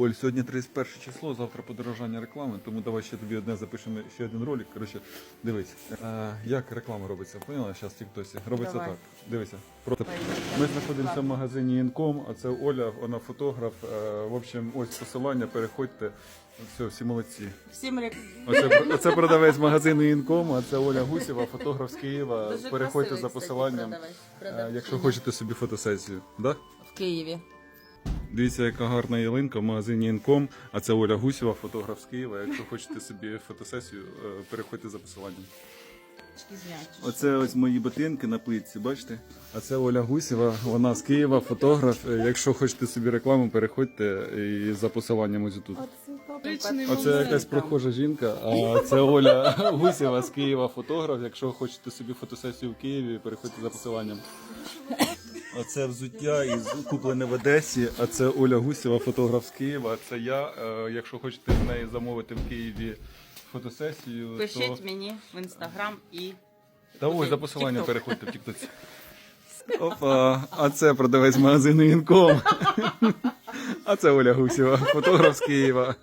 Оль, сьогодні 31 число, завтра подорожання реклами, тому давай ще тобі одне запишемо ще один ролик. Коротше, дивись, е, як реклама робиться. Поняла? Зараз Тіктосі. Робиться Давай. так. Дивися. Просто ми знаходимося в магазині Інком, а це Оля, вона фотограф. Е, в общем, ось посилання, переходьте. Все, всі молодці. Всім рек... Оце, оце продавець магазину Інком, а це Оля Гусєва, фотограф з Києва. Дуже Переходьте красивий, за кстати, посиланням, продавець. е, якщо хочете собі фотосесію. Да? В Києві. Дивіться, яка гарна ялинка в магазині Інком, а це Оля Гусєва, фотограф з Києва. Якщо хочете собі фотосесію, е, переходьте за посиланням. Оце ось мої ботинки на плитці, бачите? А це Оля Гусєва, вона з Києва, фотограф. Е, Якщо хочете собі рекламу, переходьте і за посиланням ось тут. Оце якась прохожа жінка, а це Оля Гусєва з Києва, фотограф. Якщо хочете собі фотосесію в Києві, переходьте за посиланням. Оце взуття із куплене в Одесі, а це Оля Гусєва, фотограф з Києва. Це я. Е, Якщо хочете з неї замовити в Києві фотосесію, то Пишіть мені в інстаграм і та ось за посиланням переходьте в Тіктоці. Опа, а це продавець магазину Інком. А це Оля Гусєва, фотограф з Києва.